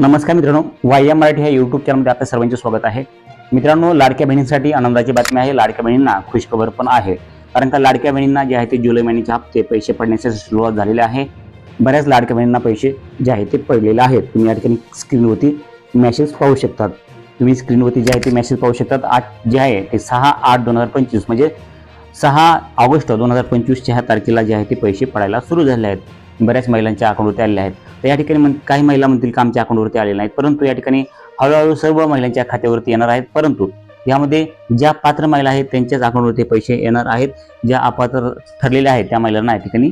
नमस्कार मित्रांनो वाय मराठी ह्या यूट्यूब चॅनलमध्ये आपल्या सर्वांचे स्वागत आहे. मित्रांनो लाडक्या बहिणींसाठी आनंदाची बातमी आहे. लाडक्या बहिणींना खुशखबर पण आहे. कारण का लाडक्या बहिणींना जे आहे ते जुलै महिन्याचे हप्ते पैसे पडण्याची सुरुवात झालेली आहे. बऱ्याच लाडक्या बहिणींना पैसे जे आहे ते पडलेले आहेत. तुम्ही या ठिकाणी स्क्रीनवरती मेसेज पाहू शकतात. तुम्ही स्क्रीनवरती जे आहे ते मेसेज पाहू शकतात. आठ जे आहे ते सहा आठ दोन हजार पंचवीस म्हणजे सहा ऑगस्ट दोन हजार पंचवीसच्या ह्या तारखेला जे आहे ते पैसे पडायला सुरू झाले आहेत. बऱ्याच महिलांच्या अकाउंटवरती आलेल्या आहेत. तर या ठिकाणी म्हण काही महिला म्हणतील का आमच्या अकाउंटवरती आलेले नाहीत. परंतु या ठिकाणी हळूहळू सर्व महिलांच्या खात्यावरती येणार आहेत. परंतु यामध्ये ज्या पात्र महिला आहेत त्यांच्याच अकाउंटवरती पैसे येणार आहेत. ज्या अपात्र ठरलेल्या आहेत त्या महिलांना या ठिकाणी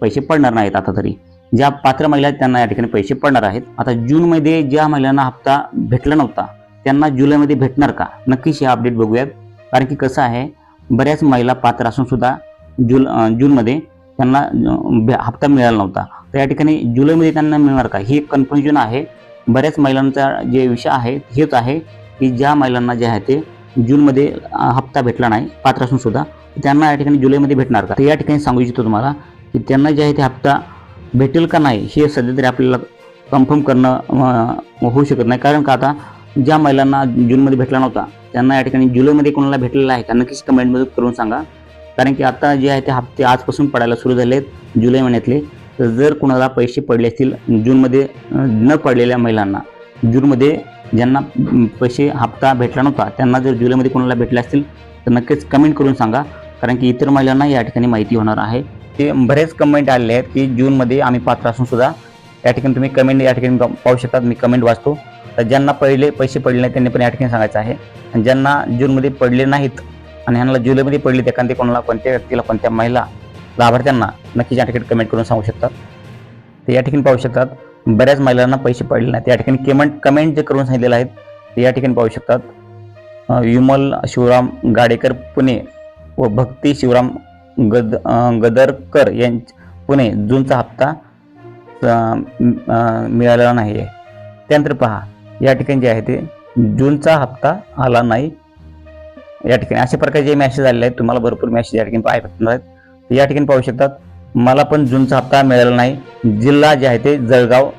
पैसे पडणार नाहीत आता तरी. ज्या पात्र महिला आहेत त्यांना या ठिकाणी पैसे पडणार आहेत. आता जूनमध्ये ज्या महिलांना हप्ता भेटला नव्हता त्यांना जुलैमध्ये भेटणार का? नक्कीच हे अपडेट बघूयात. कारण की कसं आहे बऱ्याच महिला पात्र असून सुद्धा जुल जूनमध्ये त्यांना हप्ता मिळाला नव्हता. तर या ठिकाणी जुलैमध्ये त्यांना मिळणार का? ही एक कन्फ्युजन आहे. बऱ्याच महिलांचा जे विषय आहे हेच आहे की ज्या महिलांना जे आहे ते जूनमध्ये हप्ता भेटला नाही पात्र असून सुद्धा त्यांना या ठिकाणी जुलैमध्ये भेटणार का? तर या ठिकाणी सांगू इच्छितो तुम्हाला की त्यांना जे आहे ते हप्ता भेटेल का नाही हे सध्या तरी आपल्याला कन्फर्म करणं होऊ शकत नाही. कारण का आता ज्या महिलांना जूनमध्ये भेटला नव्हता त्यांना या ठिकाणी जुलैमध्ये कोणाला भेटलेला आहे का? नक्कीच कमेंटमध्ये करून सांगा. कारण की आता जे आहे ते हप्ते आजपासून पडायला सुरू झाले आहेत जुलै महिन्यातले. तर जर कुणाला पैसे पडले असतील जूनमध्ये न पडलेल्या महिलांना जूनमध्ये ज्यांना पैसे हप्ता भेटला नव्हता त्यांना जर जुलैमध्ये कोणाला भेटले असतील तर नक्कीच कमेंट करून सांगा. कारण की इतर महिलांना या ठिकाणी माहिती होणार आहे. ते बरेच कमेंट आलेले आहेत की जूनमध्ये आम्ही पात्र असून सुद्धा या ठिकाणी तुम्ही कमेंट या ठिकाणी पाहू शकतात. मी कमेंट वाचतो. तर ज्यांना पहिले पैसे पडले नाही त्यांनी पण या ठिकाणी सांगायचं आहे. आणि ज्यांना जूनमध्ये पडले नाहीत आणि ह्यांना जुलैमध्ये पडली ते कारण ते कोणाला कोणत्या व्यक्तीला कोणत्या महिला लाभार्थ्यांना नक्कीच या ठिकाणी कमेंट करून सांगू शकतात. ते या ठिकाणी पाहू शकतात बऱ्याच महिलांना पैसे पडले नाहीत. या ठिकाणी कमेंट कमेंट जे करून सांगितलेले आहेत ते या ठिकाणी पाहू शकतात. विमल शिवराम गाडेकर पुणे व भक्ती शिवराम गद गदरकर यांच पुणे जूनचा हप्ता मिळालेला नाही आहे त्यानंतर पहा या ठिकाणी जे आहे ते जूनचा हप्ता आला नाही. या ठिकाणी अशा प्रकारचे मॅसेज आलेले आहेत तुम्हाला भरपूर मॅसेज या ठिकाणी पाहायला भेटणार आहेत. या ठिकाणी पाहू शकतात मला पण जूनचा हप्ता मिळाला नाही. जिल्हा जे आहे ते जळगाव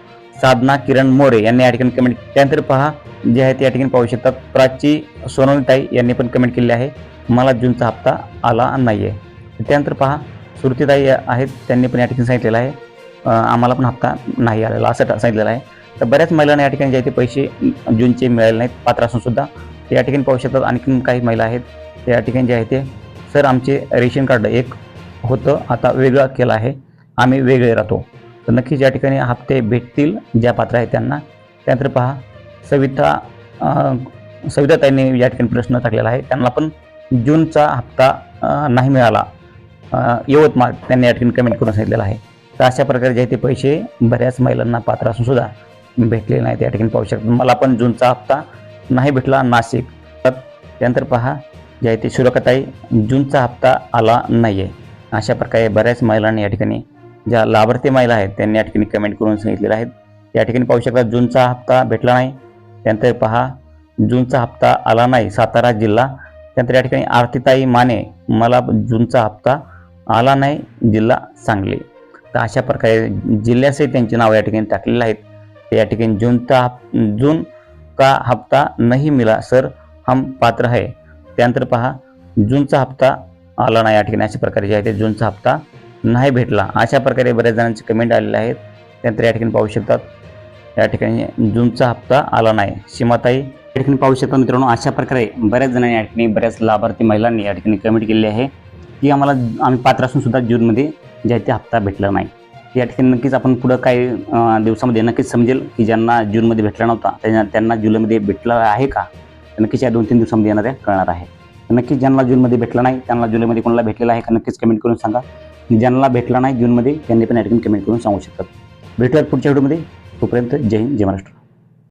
साधना किरण मोरे यांनी या ठिकाणी कमेंट त्यानंतर पहा जे आहे ते या ठिकाणी पाहू शकतात. प्राची सोनवताई यांनी पण कमेंट केली आहे. मला जूनचा हप्ता आला नाही आहे त्यानंतर पहा सुरतीताई आहेत त्यांनी पण या ठिकाणी सांगितलेलं आहे. आम्हाला पण हप्ता नाही आलेला असं सांगितलेलं आहे. तर बऱ्याच महिलांना या ठिकाणी जे आहे ते पैसे जूनचे मिळाले नाहीत पात्र असून या ठिकाणी पाहू शकतात आणखीन काही महिला आहेत. ते या ठिकाणी जे आहे ते सर आमचे रेशन कार्ड एक होतं आता वेगळं केलं आहे. आम्ही वेगळे राहतो. तर नक्कीच या ठिकाणी हप्ते भेटतील ज्या पात्र आहेत त्यांना. त्यानंतर पहा सविता सविता सविताताईंनी या ठिकाणी प्रश्न टाकलेला आहे. त्यांना पण जूनचा हप्ता नाही मिळाला. यवतमाळ त्यांनी या ठिकाणी कमेंट करून सांगितलेलं आहे. तर अशा प्रकारे जे आहे ते पैसे बऱ्याच महिलांना पात्र असून सुद्धा भेटले नाहीत या ठिकाणी पाहू शकतो मला पण जूनचा हप्ता नाही भेटला नाशिक. तर त्यानंतर पहा जे आहे ते सुरक्षाताई जूनचा हप्ता आला नाही आहे अशा प्रकारे बऱ्याच महिलांनी या ठिकाणी ज्या लाभार्थी महिला आहेत त्यांनी या ठिकाणी कमेंट करून सांगितलेल्या आहेत या ठिकाणी पाहू शकता जूनचा हप्ता भेटला नाही. त्यानंतर पहा जूनचा हप्ता आला नाही सातारा जिल्हा. त्यानंतर या ठिकाणी आरतीताई माने मला जूनचा हप्ता आला नाही जिल्हा सांगली. तर अशा प्रकारे जिल्ह्यासही त्यांची नावं या ठिकाणी टाकलेली आहेत. या ठिकाणी जूनचा हप जून का हप्ता नहीं मिला सर? हम पात्र आहे त्यानंतर पहा जूनचा हप्ता आला नाही या ठिकाणी. अशा प्रकारे जे आहे ते जूनचा हप्ता नाही भेटला. अशा प्रकारे बऱ्याच जणांचे कमेंट आलेले आहेत. त्यानंतर या ठिकाणी पाहू शकतात. या ठिकाणी जूनचा हप्ता आला नाही. सीमाताई या ठिकाणी पाहू शकता मित्रांनो अशा प्रकारे बऱ्याच जणांनी या ठिकाणी बऱ्याच लाभार्थी महिलांनी या ठिकाणी कमेंट केलेली आहे. की आम्हाला आम्ही पात्र असून सुद्धा जूनमध्ये जे आहे ते हप्ता भेटला नाही. या ठिकाणी नक्कीच आपण पुढं काही दिवसामध्ये नक्कीच समजेल की ज्यांना जूनमध्ये भेटला नव्हता त्यांना त्यांना जुलैमध्ये भेटला आहे का? नक्कीच या दोन तीन दिवसामध्ये येणाऱ्या कळणार आहे. नक्कीच ज्यांना जूनमध्ये भेटला नाही त्यांना जुलैमध्ये कोणाला भेटलेला आहे का नक्कीच कमेंट करून सांगा. ज्यांना भेटला नाही जूनमध्ये त्यांनी पण या ठिकाणी कमेंट करून सांगू शकतात. भेटूयात पुढच्या व्हिडिओमध्ये. तोपर्यंत जय हिंद जय महाराष्ट्र.